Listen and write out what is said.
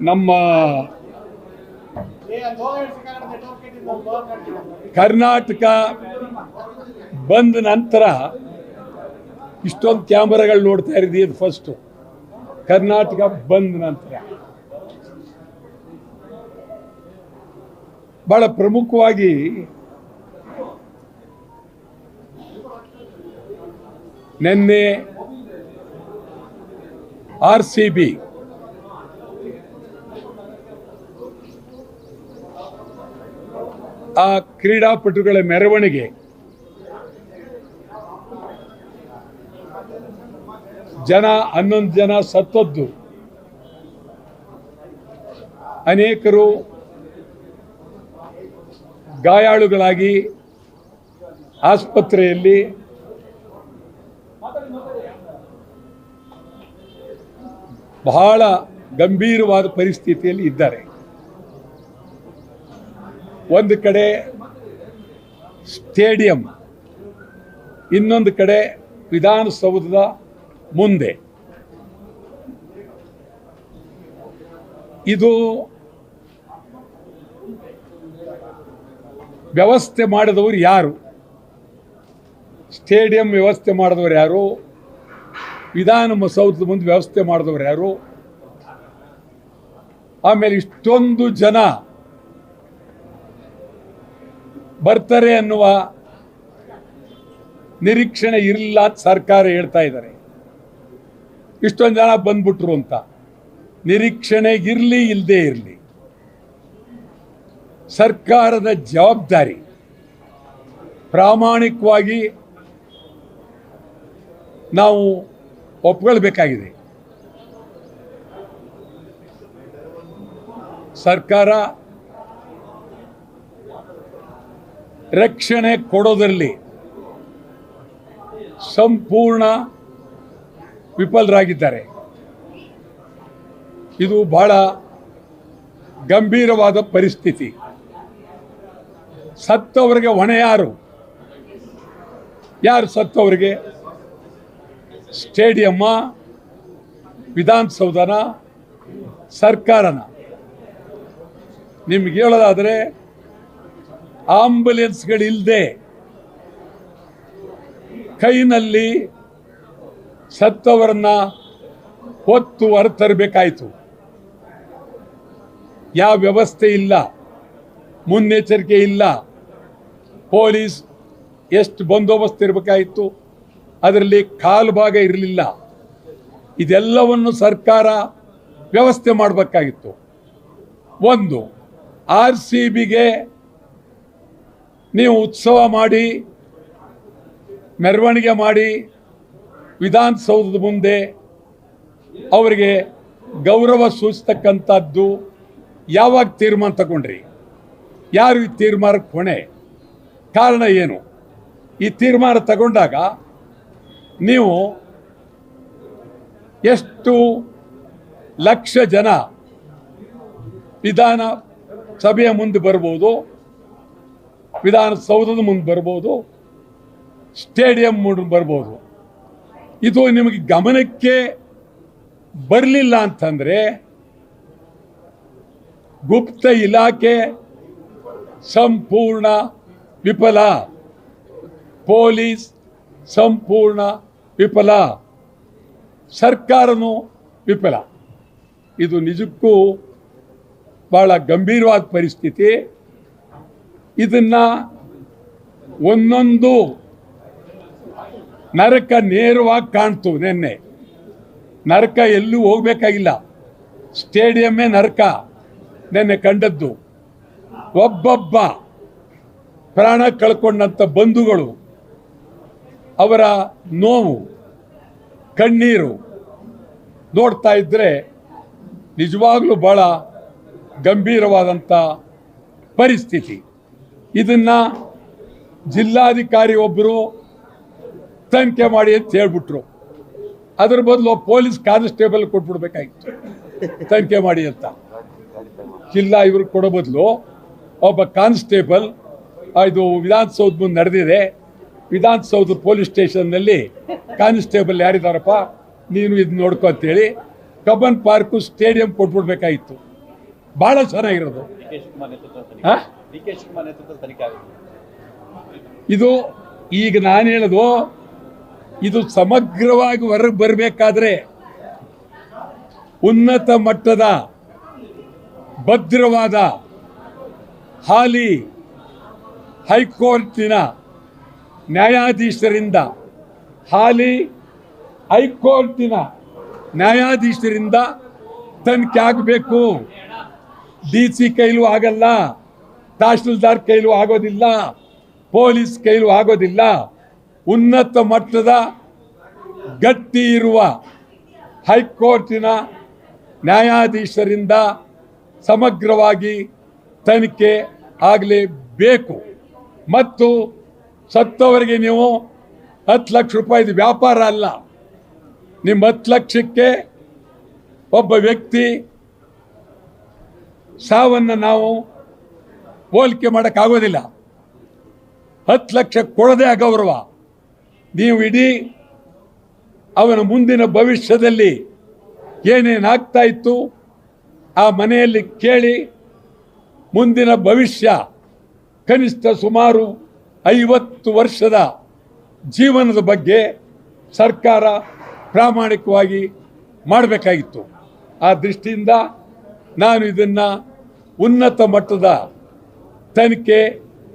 ನಮ್ಮ ಕರ್ನಾಟಕ ಬಂದ ನಂತರ ಇಷ್ಟೊಂದು ಕ್ಯಾಮ್ರಾಗಳು ನೋಡ್ತಾ ಇರೋದು ಇದು ಫಸ್ಟು ಕರ್ನಾಟಕ ಬಂದ ನಂತರ. ಬಹಳ ಪ್ರಮುಖವಾಗಿ ನಿನ್ನೆ ಆರ್ ಸಿ ಬಿ ಆ ಕ್ರೀಡಾಪಟುಗಳ ಮೆರವಣಿಗೆ. ಜನ ಹನ್ನೊಂದು ಜನ ಸತ್ತದ್ದು. ಅನೇಕರು ಗಾಯಾಳುಗಳಾಗಿ ಆಸ್ಪತ್ರೆಯಲ್ಲಿ ಬಹಳ ಗಂಭೀರವಾದ ಪರಿಸ್ಥಿತಿಯಲ್ಲಿ ಇದ್ದಾರೆ. ಒಂದು ಕಡೆ ಸ್ಟೇಡಿಯಂ, ಇನ್ನೊಂದು ಕಡೆ ವಿಧಾನಸೌಧದ ಮುಂದೆ. ಇದು ವ್ಯವಸ್ಥೆ ಮಾಡಿದವರು ಯಾರು? ಸ್ಟೇಡಿಯಂ ವ್ಯವಸ್ಥೆ ಮಾಡಿದವರು ಯಾರು? ವಿಧಾನಸೌಧದ ಮುಂದೆ ವ್ಯವಸ್ಥೆ ಮಾಡಿದವರು ಯಾರು? ಆಮೇಲೆ ಇಷ್ಟೊಂದು ಜನ ಬರ್ತಾರೆ ಅನ್ನುವ ನಿರೀಕ್ಷಣೆ ಇರಲಿಲ್ಲ ಅಂತ ಸರ್ಕಾರ ಹೇಳ್ತಾ ಇದ್ದಾರೆ. ಇಷ್ಟೊಂದು ಜನ ಬಂದ್ಬಿಟ್ರು ಅಂತ. ನಿರೀಕ್ಷಣೆ ಇರಲಿ ಇಲ್ಲದೆ ಇರಲಿ. ಸರ್ಕಾರದ ಜವಾಬ್ದಾರಿ ಪ್ರಾಮಾಣಿಕವಾಗಿ ನಾವು ಒಪ್ಕೊಳ್ಬೇಕಾಗಿದೆ. ಸರ್ಕಾರ ರಕ್ಷಣೆ ಕೊಡೋದರಲ್ಲಿ ಸಂಪೂರ್ಣ ವಿಫಲರಾಗಿದ್ದಾರೆ. ಇದು ಬಹಳ ಗಂಭೀರವಾದ ಪರಿಸ್ಥಿತಿ. ಸತ್ತವರಿಗೆ ಹೊಣೆ ಯಾರು? ಯಾರು ಸತ್ತವರಿಗೆ? ಸ್ಟೇಡಿಯಮ್ಮ, ವಿಧಾನಸೌಧನ, ಸರ್ಕಾರನ. ನಿಮ್ಗೆ ಹೇಳೋದಾದರೆ ಆಂಬುಲೆನ್ಸ್ಗಳಿಲ್ಲದೆ ಕೈನಲ್ಲಿ ಸತ್ತವರನ್ನ ಹೊತ್ತು ಹೊರತರಬೇಕಾಯಿತು. ಯಾವ ವ್ಯವಸ್ಥೆ ಇಲ್ಲ, ಮುನ್ನೆಚ್ಚರಿಕೆ ಇಲ್ಲ. ಪೊಲೀಸ್ ಎಷ್ಟು ಬಂದೋಬಸ್ತ್ ಇರಬೇಕಾಯಿತು, ಅದರಲ್ಲಿ ಕಾಲು ಭಾಗ ಇರಲಿಲ್ಲ. ಇದೆಲ್ಲವನ್ನು ಸರ್ಕಾರ ವ್ಯವಸ್ಥೆ ಮಾಡಬೇಕಾಗಿತ್ತು. ಒಂದು, ಆರ್ ಸಿ ಬಿಗೆ ನೀವು ಉತ್ಸವ ಮಾಡಿ, ಮೆರವಣಿಗೆ ಮಾಡಿ ವಿಧಾನಸೌಧದ ಮುಂದೆ ಅವರಿಗೆ ಗೌರವ ಸೂಚಿಸ್ತಕ್ಕಂಥದ್ದು ಯಾವಾಗ ತೀರ್ಮಾನ ತಗೊಂಡ್ರಿ? ಯಾರು ಈ ತೀರ್ಮಾನಕ್ಕೆ ಹೊಣೆ? ಕಾರಣ ಏನು? ಈ ತೀರ್ಮಾನ ತಗೊಂಡಾಗ ನೀವು ಎಷ್ಟು ಲಕ್ಷ ಜನ ವಿಧಾನ ಸಭೆಯ ಮುಂದೆ ಬರ್ಬೋದು ವಿಧಾನಸೌಧದ ಮುಂದೆ ಬರ್ಬೋದು, ಸ್ಟೇಡಿಯಂ ಮುಂದೆ ಬರ್ಬೋದು. ಇದು ನಿಮಗೆ ಗಮನಕ್ಕೆ ಬರಲಿಲ್ಲ ಅಂತಂದರೆ ಗುಪ್ತ ಇಲಾಖೆ ಸಂಪೂರ್ಣ ವಿಫಲ. ಪೊಲೀಸ್ ಸಂಪೂರ್ಣ ವಿಫಲ. ಸರ್ಕಾರನೂ ವಿಫಲ. ಇದು ನಿಜಕ್ಕೂ ಭಾಳ ಗಂಭೀರವಾದ ಪರಿಸ್ಥಿತಿ. ಇದನ್ನ ಒಂದೊಂದು ನರಕ ನೇರವಾಗಿ ಕಾಣ್ತು ನಿನ್ನೆ. ನರಕ ಎಲ್ಲೂ ಹೋಗ್ಬೇಕಾಗಿಲ್ಲ. ಸ್ಟೇಡಿಯಮ್ಮೇ ನರಕ ನೆನ್ನೆ ಕಂಡದ್ದು. ಒಬ್ಬೊಬ್ಬ ಪ್ರಾಣ ಕಳ್ಕೊಂಡಂಥ ಬಂಧುಗಳು ಅವರ ನೋವು, ಕಣ್ಣೀರು ನೋಡ್ತಾ ಇದ್ದರೆ ನಿಜವಾಗ್ಲೂ ಭಾಳ ಗಂಭೀರವಾದಂಥ ಪರಿಸ್ಥಿತಿ. ಇದನ್ನು ಜಿಲ್ಲಾಧಿಕಾರಿ ಒಬ್ಬರು ತನಿಖೆ ಮಾಡಿ ಅಂತ ಹೇಳ್ಬಿಟ್ರು. ಅದ್ರ ಬದಲು ಪೊಲೀಸ್ ಕಾನ್ಸ್ಟೇಬಲ್ ಕೊಟ್ಬಿಡ್ಬೇಕಾಗಿತ್ತು. ತನಿಖೆ ಮಾಡಿ ಅಂತ. ಜಿಲ್ಲಾ ಇವ್ರಿಗೆ ಕೊಡೋ ಬದಲು ಒಬ್ಬ ಕಾನ್ಸ್ಟೇಬಲ್ ಇದು ವಿಧಾನಸೌಧ ಮುಂದೆ ನಡೆದಿದೆ. ವಿಧಾನಸೌಧ ಪೊಲೀಸ್ ಸ್ಟೇಷನ್ನಲ್ಲಿ ಕಾನ್ಸ್ಟೇಬಲ್ ಯಾರಿದ್ದಾರಪ್ಪ ನೀನು ಇದು ನೋಡ್ಕೊ ಅಂತೇಳಿ ಕಬ್ಬನ್ ಪಾರ್ಕು ಸ್ಟೇಡಿಯಂ ಕೊಟ್ಬಿಡ್ಬೇಕಾಗಿತ್ತು. ಭಾಳ ಚೆನ್ನಾಗಿರೋದು. ಹಾ? ಇದು ಈಗ ನಾನು ಹೇಳೋದು, ಇದು ಸಮಗ್ರವಾಗಿ ಹೊರಗೆ ಬರಬೇಕಾದ್ರೆ ಉನ್ನತ ಮಟ್ಟದ ಭದ್ರವಾದ ಹಾಲಿ ಹೈಕೋರ್ಟಿನ ನ್ಯಾಯಾಧೀಶರಿಂದ, ಹಾಲಿ ಹೈಕೋರ್ಟಿನ ನ್ಯಾಯಾಧೀಶರಿಂದ ತನಿಖೆ ಆಗಬೇಕು. ಡಿ ಸಿ ಕೈಲೂ ಆಗಲ್ಲ. ತಹಶೀಲ್ದಾರ್ ಕೈಲೂ ಆಗೋದಿಲ್ಲ, ಪೊಲೀಸ್ ಕೈಲೂ ಆಗೋದಿಲ್ಲ. ಉನ್ನತ ಮಟ್ಟದ ಗಟ್ಟಿ ಇರುವ ಹೈಕೋರ್ಟಿನ ನ್ಯಾಯಾಧೀಶರಿಂದ ಸಮಗ್ರವಾಗಿ ತನಿಖೆ ಆಗಲೇಬೇಕು. ಮತ್ತು ಸತ್ತವರಿಗೆ ನೀವು ಹತ್ತು ಲಕ್ಷ ರೂಪಾಯಿದು ವ್ಯಾಪಾರ ಅಲ್ಲ. ನಿಮ್ಮ ಹತ್ತು ಲಕ್ಷಕ್ಕೆ ಒಬ್ಬ ವ್ಯಕ್ತಿ ಸಾವನ್ನು ನಾವು ಹೋಲಿಕೆ ಮಾಡೋಕ್ಕಾಗೋದಿಲ್ಲ. ಹತ್ತು ಲಕ್ಷ ಕೊಡದೆ ಗೌರವ. ನೀವು ಇಡೀ ಅವನ ಮುಂದಿನ ಭವಿಷ್ಯದಲ್ಲಿ ಏನೇನಾಗ್ತಾ ಇತ್ತು ಆ ಮನೆಯಲ್ಲಿ ಕೇಳಿ ಮುಂದಿನ ಭವಿಷ್ಯ ಕನಿಷ್ಠ ಸುಮಾರು ಐವತ್ತು ವರ್ಷದ ಜೀವನದ ಬಗ್ಗೆ ಸರ್ಕಾರ ಪ್ರಾಮಾಣಿಕವಾಗಿ ಮಾಡಬೇಕಾಗಿತ್ತು. ಆ ದೃಷ್ಟಿಯಿಂದ ನಾನು ಇದನ್ನು ಉನ್ನತ ಮಟ್ಟದ ತನಿಖೆ